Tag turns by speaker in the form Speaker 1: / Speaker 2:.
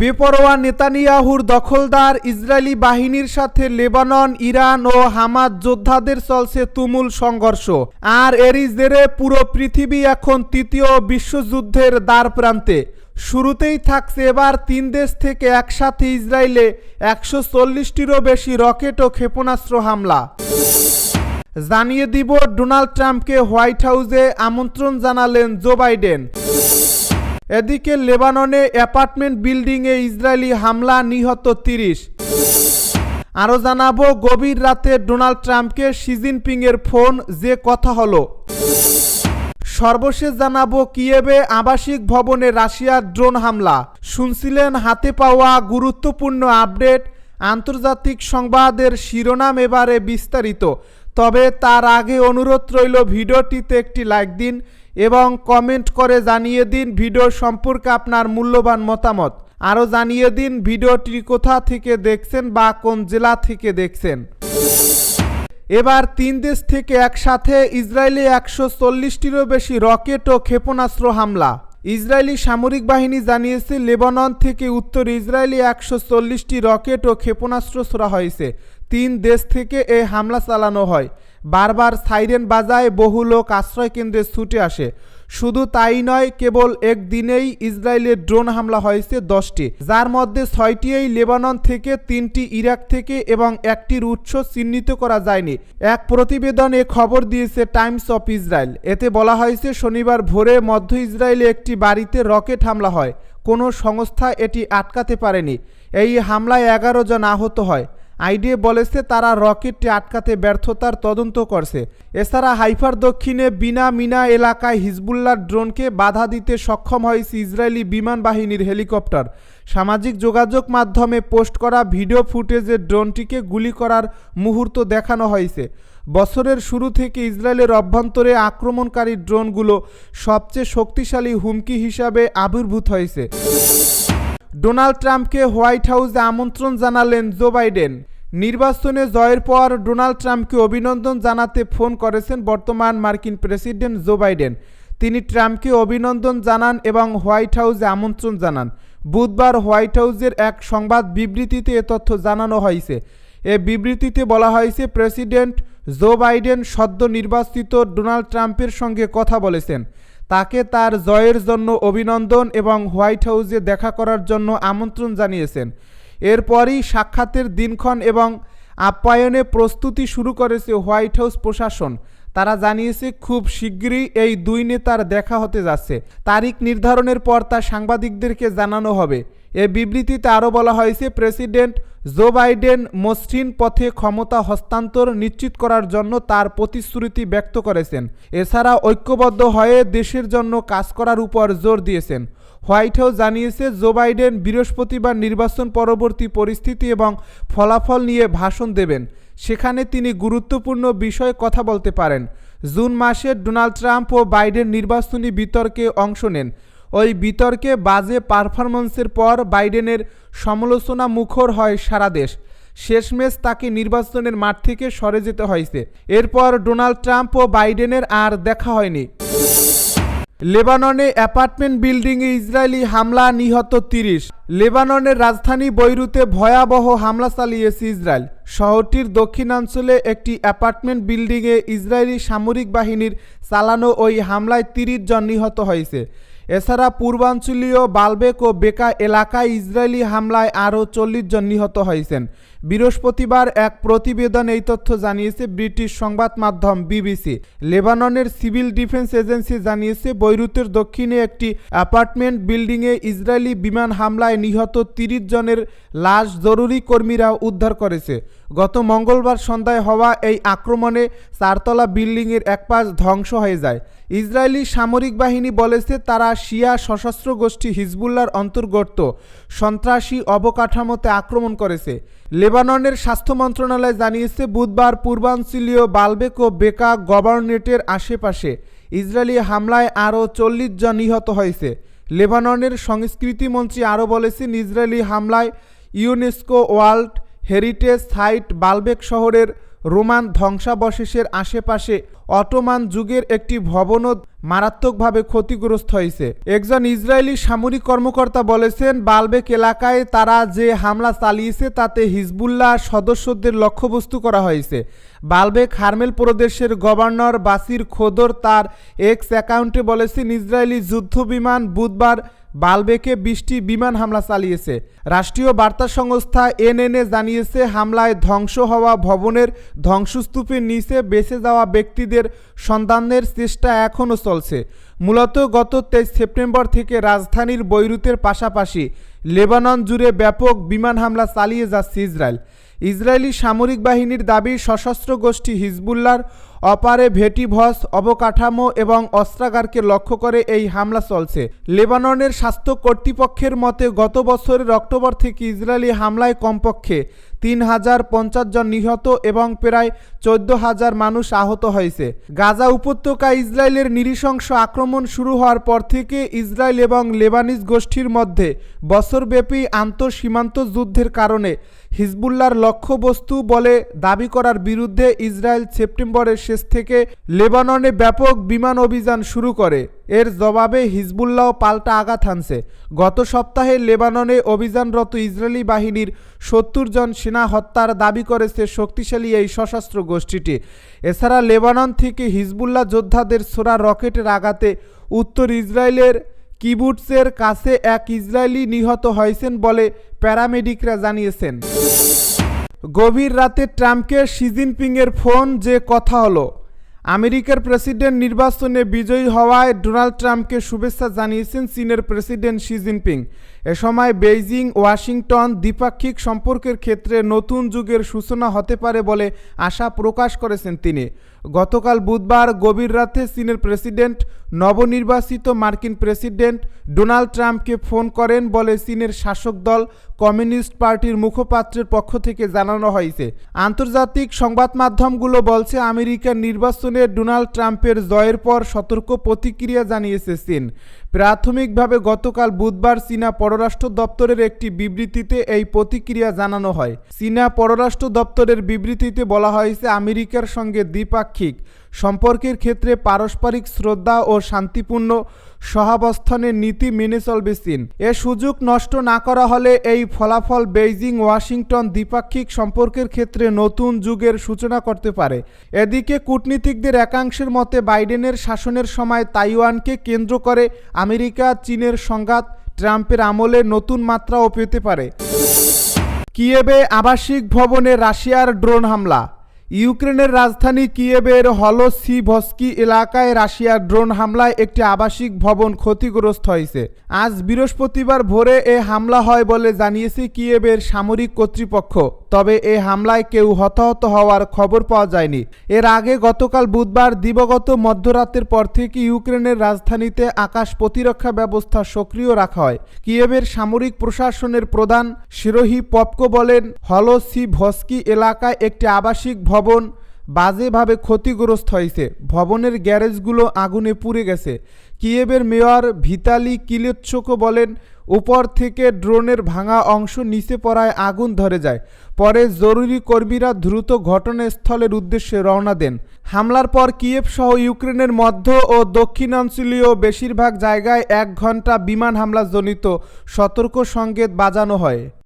Speaker 1: বেপরোয়া নেতানিয়াহুর দখলদার ইসরায়েলি বাহিনীর সাথে লেবানন, ইরান ও হামাদ যোদ্ধাদের চলছে তুমুল সংঘর্ষ। আর এরই জেরে পুরো পৃথিবী এখন তৃতীয় বিশ্বযুদ্ধের দ্বার প্রান্তে শুরুতেই থাকছে এবার তিন দেশ থেকে একসাথে ইসরায়েলে একশো চল্লিশটিরও বেশি রকেট ও ক্ষেপণাস্ত্র হামলা। জানিয়ে দিব, ডোনাল্ড ট্রাম্পকে হোয়াইট হাউসে আমন্ত্রণ জানালেন জো বাইডেন। এদিকে লেবাননে অ্যাপার্টমেন্ট বিল্ডিংয়ে ইসরায়েলি হামলা নিহত তিরিশ। আরও জানাব, গভীর রাতে ডোনাল্ড ট্রাম্পকে শি জিনপিংয়ের ফোন, যে কথা হলো। সর্বশেষ জানাব কিয়েবে আবাসিক ভবনে রাশিয়ার ড্রোন হামলা। শুনছিলেন, হাতে পাওয়া গুরুত্বপূর্ণ আপডেট, আন্তর্জাতিক সংবাদের শিরোনাম এবারে বিস্তারিত। তবে তার আগে অনুরোধ রইল, ভিডিওটিতে একটি লাইক দিন এবং কমেন্ট করে জানিয়ে দিন ভিডিও সম্পর্কে আপনার মূল্যবান মতামত। আরও জানিয়ে দিন ভিডিওটি কোথা থেকে দেখছেন বা কোন জেলা থেকে দেখছেন। এবার তিন দেশ থেকে একসাথে ইসরায়েলে একশো চল্লিশটিরও বেশি রকেট ও ক্ষেপণাস্ত্র হামলা। ইসরায়েলি সামরিক বাহিনী জানিয়েছে, লেবানন থেকে উত্তর ইসরায়েলে একশো চল্লিশটি রকেট ও ক্ষেপণাস্ত্র ছোড়া হয়েছে। তিন দেশ থেকে এই হামলা চালানো হয়। বারবার সাইরেন বাজায় বহু লোক আশ্রয় কেন্দ্রে ছুটে আসে। শুধু তাই নয়, কেবল একদিনেই ইসরায়েলের ড্রোন হামলা হয়েছে দশটি। যার মধ্যে ছয়টি এই লেবানন থেকে, তিনটি ইরাক থেকে এবং একটির উৎস চিহ্নিত করা যায়নি। এক প্রতিবেদনে খবর দিয়েছে টাইমস অফ ইসরায়েল। এতে বলা হয়েছে, শনিবার ভোরে মধ্য ইসরায়েলে একটি বাড়িতে রকেট হামলা হয়। কোনো সংস্থা এটি আটকাতে পারেনি। এই হামলায় এগারো জন আহত হয়। আইডিএ বলেছে, তারা রকেটটি আটকাতে ব্যর্থতার তদন্ত করছে। এছাড়া হাইফার দক্ষিণে বিনা মিনা এলাকায় হিজবুল্লার ড্রোনকে বাধা দিতে সক্ষম হয়েছে ইসরায়েলি বিমান বাহিনীর হেলিকপ্টার। সামাজিক যোগাযোগ মাধ্যমে পোস্ট করা ভিডিও ফুটেজে ড্রোনটিকে গুলি করার মুহূর্ত দেখানো হয়েছে। বছরের শুরু থেকে ইসরায়েলের অভ্যন্তরে আক্রমণকারী ড্রোনগুলো সবচেয়ে শক্তিশালী হুমকি হিসাবে আবির্ভূত হয়েছে। ডোনাল্ড ট্রাম্পকে হোয়াইট হাউসে আমন্ত্রণ জানালেন জো বাইডেন। নির্বাচনে জয়ের পর ডোনাল্ড ট্রাম্পকে অভিনন্দন জানাতে ফোন করেছেন বর্তমান মার্কিন প্রেসিডেন্ট জো বাইডেন। তিনি ট্রাম্পকে অভিনন্দন জানান এবং হোয়াইট হাউসে আমন্ত্রণ জানান। বুধবার হোয়াইট হাউসের এক সংবাদ বিবৃতিতে এ তথ্য জানানো হয়েছে। এ বিবৃতিতে বলা হয়েছে, প্রেসিডেন্ট জো বাইডেন সদ্য নির্বাচিত ডোনাল্ড ট্রাম্পের সঙ্গে কথা বলেছেন। তাকে তার জয়ের জন্য অভিনন্দন এবং হোয়াইট হাউসে দেখা করার জন্য আমন্ত্রণ জানিয়েছেন। এরপরই সাক্ষাতের দিনক্ষণ এবং আপ্যায়নে প্রস্তুতি শুরু করেছে হোয়াইট হাউস প্রশাসন। তারা জানিয়েছে, খুব শীঘ্রই এই দুই নেতার দেখা হতে যাচ্ছে। তারিখ নির্ধারণের পর তা সাংবাদিকদেরকে জানানো হবে। এ বিবৃতিতে আরও বলা হয়েছে, প্রেসিডেন্ট জো বাইডেন মসৃণ পথে ক্ষমতা হস্তান্তর নিশ্চিত করার জন্য তার প্রতিশ্রুতি ব্যক্ত করেছেন। এছাড়া ঐক্যবদ্ধ হয়ে দেশের জন্য কাজ করার উপর জোর দিয়েছেন। হোয়াইট হাউস জানিয়েছে, জো বাইডেন বৃহস্পতিবার নির্বাচন পরবর্তী পরিস্থিতি এবং ফলাফল নিয়ে ভাষণ দেবেন। সেখানে তিনি গুরুত্বপূর্ণ বিষয়ে কথা বলতে পারেন। জুন মাসে ডোনাল্ড ট্রাম্প ও বাইডেন নির্বাচনী বিতর্কে অংশ নেন। ওই বিতর্কে বাজে পারফরমেন্সের পর বাইডেনের সমালোচনা মুখর হয় সারা দেশ। শেষমেশ তাকে নির্বাচনের মাঠ থেকে সরে যেতে হয়েছে। এরপর ডোনাল্ড ট্রাম্প ও বাইডেনের আর দেখা হয়নি। লেবাননে অ্যাপার্টমেন্ট বিল্ডিংয়ে ইসরায়েলি হামলা নিহত তিরিশ। লেবাননের রাজধানী বৈরুতে ভয়াবহ হামলা চালিয়েছে ইসরায়েল। শহরটির দক্ষিণাঞ্চলে একটি অ্যাপার্টমেন্ট বিল্ডিংয়ে ইসরায়েলি সামরিক বাহিনীর চালানো ওই হামলায় তিরিশ জন নিহত হয়েছে। এছাড়া পূর্বাঞ্চলীয় বালবেক ও বেকা এলাকায় ইসরায়েলি হামলায় আরও চল্লিশ জন নিহত হয়েছেন। বৃহস্পতিবার এক প্রতিবেদন এই তথ্য জানিয়েছে ব্রিটিশ সংবাদ মাধ্যম বিবিসি। লেবাননের সিভিল ডিফেন্স এজেন্সি জানিয়েছে, বৈরুতের দক্ষিণে একটি অ্যাপার্টমেন্ট বিল্ডিংয়ে ইসরায়েলি বিমান হামলায় নিহত তিরিশ জনের লাশ জরুরি কর্মীরা উদ্ধার করেছে। গত মঙ্গলবার সন্ধ্যায় হওয়া এই আক্রমণে চারতলা বিল্ডিংয়ের এক পাশ ধ্বংস হয়ে যায়। ইসরায়েলি সামরিক বাহিনী বলেছে, তারা শিয়া সশস্ত্র গোষ্ঠী হিজবুল্লার অন্তর্গত সন্ত্রাসী অবকাঠামোতে আক্রমণ করেছে। লেবাননের স্বাস্থ্য মন্ত্রণালয় জানিয়েছে, বুধবার পূর্বাঞ্চলীয় বালবেক ও বেকা গভর্নেটের আশেপাশে ইসরায়েলি হামলায় আরও চল্লিশ জন নিহত হয়েছে। লেবাননের সংস্কৃতি মন্ত্রী আরও বলেছেন, ইসরায়েলি হামলায় UNESCO world heritage site Baalbek শহরের রোমান ধ্বংসাবশেষের আশেপাশে অটোমান যুগের একটি ভবনও মারাত্মকভাবে ক্ষতিগ্রস্ত হয়েছে। একজন ইসরায়েলি সামরিক কর্মকর্তা বলেছেন, বালবেক এলাকায় তারা যে হামলা চালিয়েছে তাতে হিজবুল্লাহ সদস্যদের লক্ষ্যবস্তু করা হয়েছে। বালবেক হারমেল প্রদেশের গভর্নর বাসির খোদর তার এক্স অ্যাকাউন্টে বলেছেন, ইসরায়েলি যুদ্ধবিমান বুধবার বালবেকে বিশটি বিমান হামলা চালিয়েছে। রাষ্ট্রীয় বার্তা সংস্থা এনএনএ জানিয়েছে, হামলায় ধ্বংস হওয়া ভবনের ধ্বংসস্তূপের নিচে বেঁচে যাওয়া ব্যক্তিদের সন্ধানের চেষ্টা এখনও চলছে। মূলত গত তেইশ সেপ্টেম্বর থেকে রাজধানীর বৈরুতের পাশাপাশি লেবানন জুড়ে ব্যাপক বিমান হামলা চালিয়ে যাচ্ছে ইসরায়েল। ইসরায়েলি সামরিক বাহিনীর দাবি, সশস্ত্র গোষ্ঠী হিজবুল্লার অপারে ভেটিভস অবকাঠামো এবং অস্ত্রাগারকে লক্ষ্য করে এই হামলা চলছে। লেবাননের স্বাস্থ্য কর্তৃপক্ষের মতে, গত বছরের অক্টোবর থেকে ইসরায়েলি হামলায় কমপক্ষে তিন হাজার পঞ্চাশ জন নিহত এবং প্রায় চোদ্দ হাজার মানুষ আহত হয়েছে। গাজা উপত্যকা ইসরায়েলের নৃশংস আক্রমণ শুরু হওয়ার পর থেকে ইসরায়েল এবং লেবানিজ গোষ্ঠীর মধ্যে বছরব্যাপী আন্তঃসীমান্ত যুদ্ধের কারণে হিজবুল্লার লক্ষ্যবস্তু বলে দাবি করার বিরুদ্ধে ইসরায়েল সেপ্টেম্বরের শেষ থেকে লেবাননে ব্যাপক বিমান অভিযান শুরু করে। এর জবাবে হিজবুল্লাহ পাল্টা আঘাত হানছে। গত সপ্তাহে লেবাননে অভিযানরত ইসরায়েলি বাহিনীর সত্তর জন সেনা হত্যার দাবি করেছে শক্তিশালী এই সশস্ত্র গোষ্ঠীটি। এছাড়া লেবানন থেকে হিজবুল্লাহ যোদ্ধাদের ছোড়া রকেটের আঘাতে উত্তর ইসরায়েলের কিবুটসের কাছে এক ইসরায়েলি নিহত হয়েছেন বলে প্যারামেডিকরা জানিয়েছেন। গভীর রাতে ট্রাম্পকে শি জিনপিংয়ের ফোন যে কথা হলো। আমেরিকার প্রেসিডেন্ট নির্বাচনে বিজয়ী হওয়ায় ডোনাল্ড ট্রাম্পকে শুভেচ্ছা জানিয়েছেন চীনের প্রেসিডেন্ট শি জিনপিং। এ সময় বেইজিং, ওয়াশিংটন দ্বিপাক্ষিক সম্পর্কের ক্ষেত্রে নতুন যুগের সূচনা হতে পারে বলে আশা প্রকাশ করেছেন তিনি। গতকাল বুধবার গভীর রাতে চীনের প্রেসিডেন্ট, নবনির্বাচিত মার্কিন প্রেসিডেন্ট ডোনাল্ড ট্রাম্পকে ফোন করেন বলে চীনের শাসক দল কমিউনিস্ট পার্টির মুখপাত্রের পক্ষ থেকে জানানো হয়েছে। আন্তর্জাতিক সংবাদ মাধ্যমগুলো বলছে, আমেরিকার নির্বাচনে ডোনাল্ড ট্রাম্পের জয়ের পর সতর্ক প্রতিক্রিয়া জানিয়েছে চীন। প্রাথমিকভাবে গতকাল বুধবার চীনা পররাষ্ট্র দপ্তরের একটি বিবৃতিতে এই প্রতিক্রিয়া জানানো হয়। চীনা পররাষ্ট্র দপ্তরের বিবৃতিতে বলা হয়েছে, আমেরিকার সঙ্গে দ্বিপাক্ষিক সম্পর্কের ক্ষেত্রে পারস্পরিক শ্রদ্ধা ও শান্তিপূর্ণ সহাবস্থানের নীতি মেনে চলবে চীন। এ সুযোগ নষ্ট না করা হলে এই ফলাফল বেইজিং, ওয়াশিংটন দ্বিপাক্ষিক সম্পর্কের ক্ষেত্রে নতুন যুগের সূচনা করতে পারে। এদিকে কূটনীতিকদের একাংশের মতে বাইডেনের শাসনের সময় তাইওয়ানকে কেন্দ্র করে আমেরিকা, চীনের সংঘাত ট্রাম্পের আমলে নতুন মাত্রাও পেতে পারে। কিয়েবে আবাসিক ভবনে রাশিয়ার ড্রোন হামলা। ইউক্রেনের রাজধানী কিয়েবের হলোসিভস্কি এলাকায় রাশিয়ার ড্রোন হামলায় একটি আবাসিক ভবন ক্ষতিগ্রস্ত হয়েছে। আজ বৃহস্পতিবার ভোরে এ হামলা হয় বলে জানিয়েছে কিয়েবের সামরিক কর্তৃপক্ষ। তবে এ হামলায় কেউ হতাহত হওয়ার খবর পাওয়া যায়নি। এর আগে গতকাল বুধবার দিবগত মধ্যরাতের পর থেকে ইউক্রেনের রাজধানীতে আকাশ প্রতিরক্ষা ব্যবস্থা সক্রিয় রাখা হয়। কিয়েবের সামরিক প্রশাসনের প্রধান শিরোহি পপকো বলেন, হলোসিভস্কি এলাকায় একটি আবাসিক ভবন বাজেভাবে ক্ষতিগ্রস্ত হয়েছে। ভবনের গ্যারেজগুলো আগুনে পুড়ে গেছে। কিয়েবের মেয়র ভিতালি কিলেৎসকো বলেন, উপর থেকে ড্রোনের ভাঙা অংশ নিচে পড়ায় আগুন ধরে যায়। পরে জরুরি কর্মীরা দ্রুত ঘটনাস্থলের উদ্দেশ্যে রওনা দেন। হামলার পর কিয়েভ সহ ইউক্রেনের মধ্য ও দক্ষিণাঞ্চলীয় বেশিরভাগ জায়গায় এক ঘণ্টা বিমান হামলা জনিত সতর্ক সংকেত বাজানো হয়।